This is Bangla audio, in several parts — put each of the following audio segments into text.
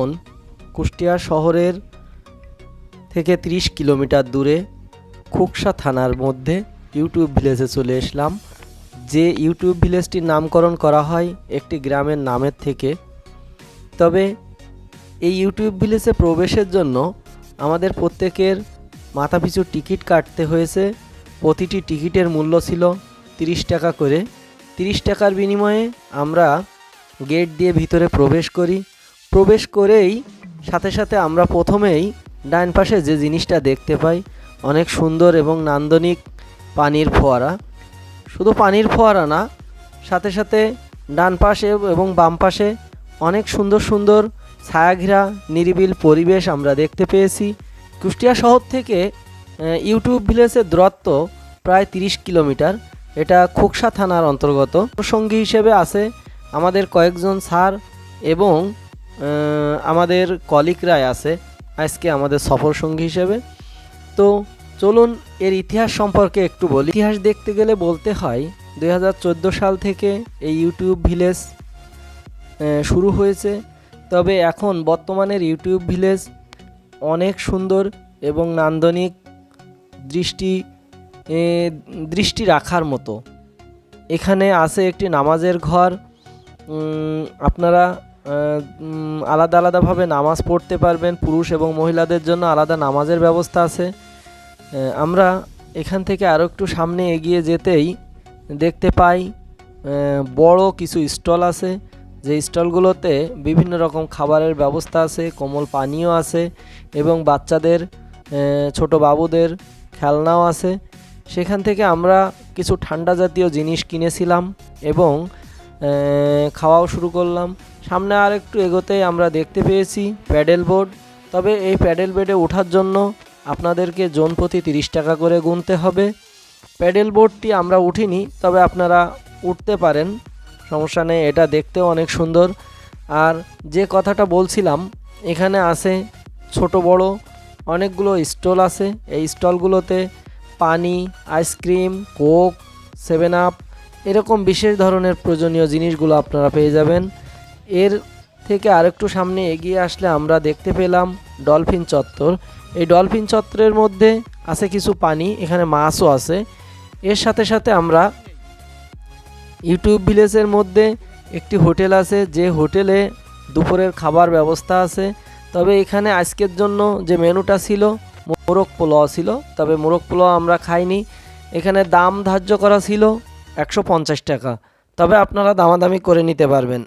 এখন কুষ্টিয়া শহরের থেকে 30 কিলোমিটার দূরে খুকসা থানার মধ্যে ইউটিউব ভিলেজে চলে এসলাম। যে ইউটিউব ভিলেজটির নামকরণ করা হয় একটি গ্রামের নামের থেকে। তবে এই ইউটিউব ভিলেজে প্রবেশের জন্য আমাদের প্রত্যেকের মাথাপিছু টিকিট কাটতে হয়েছে। প্রতিটি টিকিটের মূল্য ছিল তিরিশ টাকা করে। তিরিশ টাকার বিনিময়ে আমরা গেট দিয়ে ভিতরে প্রবেশ করি। প্রবেশ করেই সাথে সাথে আমরা প্রথমেই ডান পাশে যে জিনিসটা দেখতে পাই, অনেক সুন্দর এবং নান্দনিক পানির ফোয়ারা। শুধু পানির ফোয়ারা না, সাথে সাথে ডান পাশে এবং বাম পাশে অনেক সুন্দর সুন্দর ছায়াঘেরা নিরিবিল পরিবেশ আমরা দেখতে পেয়েছি। কুষ্টিয়া শহর থেকে ইউটিউব ভিলেজের দূরত্ব প্রায় তিরিশ কিলোমিটার। এটা খোকসা থানার অন্তর্গত। সঙ্গী হিসেবে আছে আমাদের কয়েকজন স্যার এবং আমাদের কলিগরাই আছে, আজকে আমাদের সফর সঙ্গী হিসেবে। তো চলুন এর ইতিহাস সম্পর্কে একটু বলি। ইতিহাস দেখতে গেলে বলতে হয় দু হাজার চোদ্দ সাল থেকে এই ইউটিউব ভিলেজ শুরু হয়েছে। তবে এখন বর্তমানের ইউটিউব ভিলেজ অনেক সুন্দর এবং নান্দনিক দৃষ্টি দৃষ্টি রাখার মতো। এখানে আছে একটি নামাজের ঘর। আপনারা আলাদা আলাদাভাবে নামাজ পড়তে পারবেন, পুরুষ এবং মহিলাদের জন্য আলাদা নামাজের ব্যবস্থা আছে। আমরা এখান থেকে আরও একটু সামনে এগিয়ে যেতেই দেখতে পাই বড় কিছু স্টল আছে। যে স্টলগুলোতে বিভিন্ন রকম খাবারের ব্যবস্থা আছে, কোমল পানীয় আছে এবং বাচ্চাদের ছোট বাবুদের খেলনাও আছে। সেখান থেকে আমরা কিছু ঠান্ডা জাতীয় জিনিস কিনেছিলাম এবং খাওয়াও শুরু করলাম। সামনে আর একটু এগোতেই আমরা দেখতে পেয়েছি প্যাডেল বোর্ড। তবে এই প্যাডেল বোর্ডে ওঠার জন্য আপনাদেরকে জোন প্রতি তিরিশ টাকা করে গুনতে হবে। প্যাডেল বোর্ডটি আমরা উঠিনি, তবে আপনারা উঠতে পারেন। সমস্যা নেই, এটা দেখতেও অনেক সুন্দর। আর যে কথাটা বলছিলাম, এখানে আছে ছোট বড় অনেকগুলো স্টল আছে। এই স্টলগুলোতে পানি, আইসক্রিম, কোক, সেভেন আপ, এরকম বিশেষ ধরনের প্রয়োজনীয় জিনিসগুলো আপনারা পেয়ে যাবেন। এর থেকে আরেকটু সামনে এগিয়ে আসলে আমরা দেখতে পেলাম ডলফিন চত্বর। এই ডলফিন চত্বরের মধ্যে আছে কিছু পানি, এখানে মাছও আছে। এর সাথে সাথে আমরা ইউটিউব ভিলেজের মধ্যে একটি হোটেল আছে, যে হোটেলে দুপুরের খাবার ব্যবস্থা আছে। তবে এখানে আজকের জন্য যে মেনুটা ছিল, মোরগ পোলাও ছিল। তবে মোরগ পোলাও আমরা খাইনি। এখানে দাম ধার্য করা ছিল একশো পঞ্চাশ টাকা। তবে আপনারা দামাদামি করে নিতে পারবেন।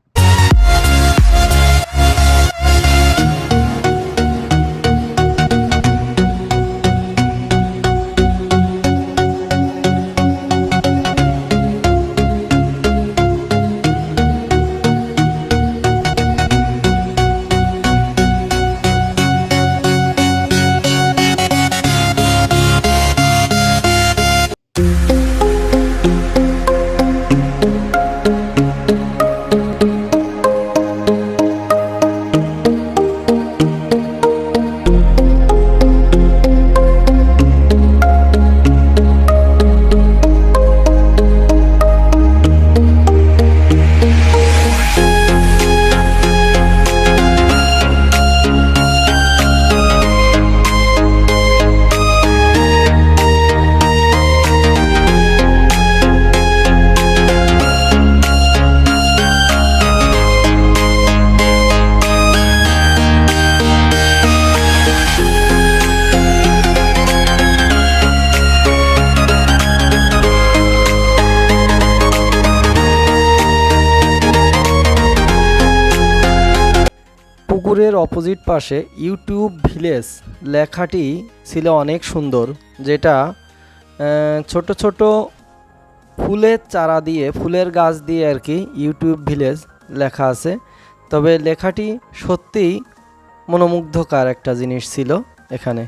পুকুরের অপোজিট পাশে ইউটিউব ভিলেজ লেখাটি ছিল অনেক সুন্দর, যেটা ছোট ছোট ফুলের চারা দিয়ে, ফুলের গাছ দিয়ে আর কি ইউটিউব ভিলেজ লেখা আছে। তবে লেখাটি সত্যিই মনোমুগ্ধকার একটা জিনিস ছিল এখানে।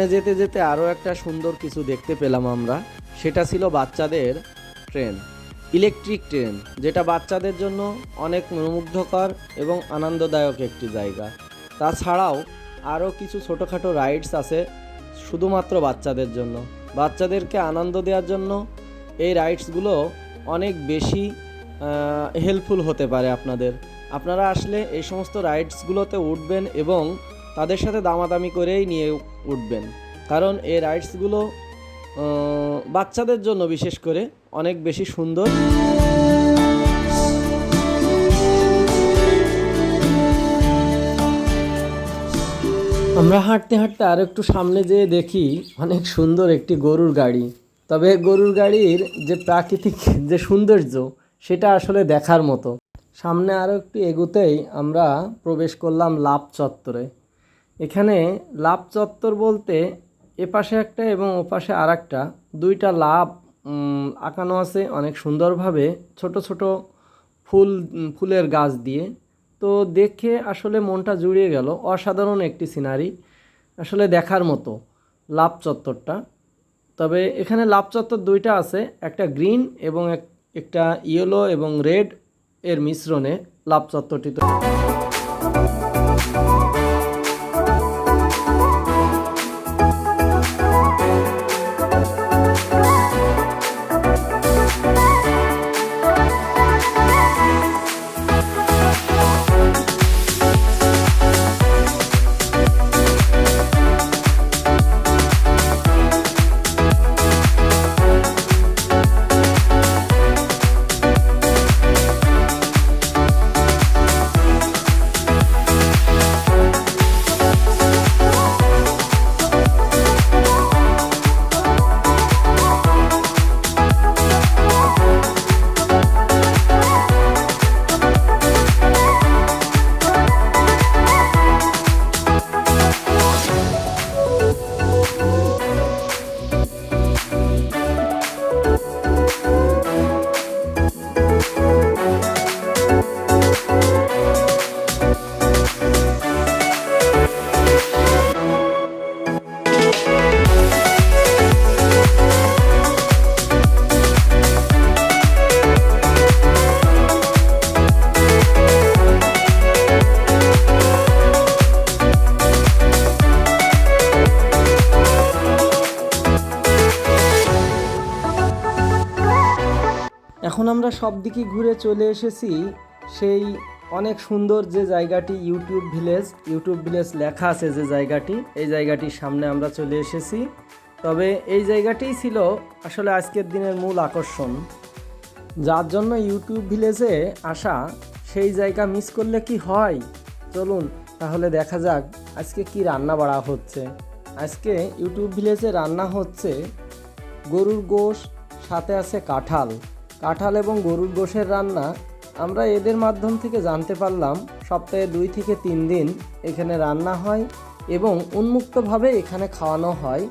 সামনে যেতে যেতে আরও একটা সুন্দর কিছু দেখতে পেলাম আমরা। সেটা ছিল বাচ্চাদের ট্রেন ইলেকট্রিক ট্রেন যেটা বাচ্চাদের জন্য অনেক মনোমুগ্ধকর এবং আনন্দদায়ক একটি জায়গা। তাছাড়াও আরও কিছু ছোটোখাটো রাইডস আছে শুধুমাত্র বাচ্চাদের জন্য। বাচ্চাদেরকে আনন্দ দেওয়ার জন্য এই রাইডসগুলো অনেক বেশি হেল্পফুল হতে পারে আপনাদের। আপনারা আসলে এই সমস্ত রাইডসগুলোতে উঠবেন এবং তাদের সাথে দামাদামি করেই নিয়ে উঠবেন। কারণ এই রাইডসগুলো বাচ্চাদের জন্য বিশেষ করে অনেক বেশি সুন্দর। আমরা হাঁটতে হাঁটতে আর একটু সামনে যেয়ে দেখি অনেক সুন্দর একটি গরুর গাড়ি। তবে গরুর গাড়ির যে প্রাকৃতিক যে সৌন্দর্য, সেটা আসলে দেখার মতো। সামনে আরও একটু এগোতেই আমরা প্রবেশ করলাম লাভ চত্বরে। এখানে লাভ চত্বর বলতে এপাশে একটা এবং ওপাশে আর একটা দুইটা লাভ আঁকানো আছে অনেক সুন্দরভাবে ছোট ছোট ফুল ফুলের গাছ দিয়ে। তো দেখে আসলে মনটা জুড়িয়ে গেল। অসাধারণ একটি সিনারি, আসলে দেখার মতো লাভ চত্বরটা। তবে এখানে লাভ চত্বর দুইটা আছে, একটা গ্রিন এবং এক- একটা ইয়েলো এবং রেড এর মিশ্রণে লাভ চত্বরটি আমরা সব দিকে ঘুরে চলে এসেছি। সেই অনেক সুন্দর যে জায়গাটি ইউটিউব ভিলেজ ইউটিউব ভিলেজ লেখা আছে যে জায়গাটি, এই জায়গাটির সামনে আমরা চলে এসেছি। তবে এই জায়গাটিই ছিল আসলে আজকের দিনের মূল আকর্ষণ। যার জন্য ইউটিউব ভিলেজে আসা, সেই জায়গা মিস করলে কি হয়? চলুন তাহলে দেখা যাক আজকে কি রান্না বাড়া হচ্ছে। আজকে ইউটিউব ভিলেজে রান্না হচ্ছে গরুর গোশ, সাথে আছে কাঁঠাল। কাঁঠাল এবং গরুর গোশের রান্না, আমরা এদের মাধ্যম থেকে জানতে পারলাম সপ্তাহে দুই থেকে তিন দিন এখানে রান্না হয় এবং উন্মুক্তভাবে এখানে খাওয়ানো হয়।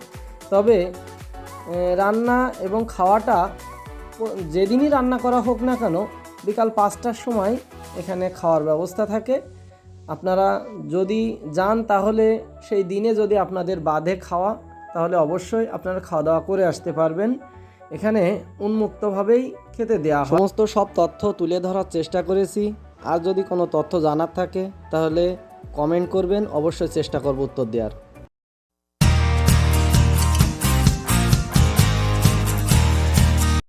তবে রান্না এবং খাওয়াটা যেদিনই রান্না করা হোক না কেন, বিকাল পাঁচটার সময় এখানে খাওয়ার ব্যবস্থা থাকে। আপনারা যদি যান তাহলে সেই দিনে যদি আপনাদের বাধে খাওয়া, তাহলে অবশ্যই আপনারা খাওয়া দাওয়া করে আসতে পারবেন। এখানে উন্মুক্তভাবেই খেতে দেওয়া সমস্ত সব তথ্য তুলে ধরার চেষ্টা করেছি। আর যদি কোনো তথ্য জানার থাকে, তাহলে কমেন্ট করবেন। অবশ্যই চেষ্টা করব উত্তর দেওয়ার।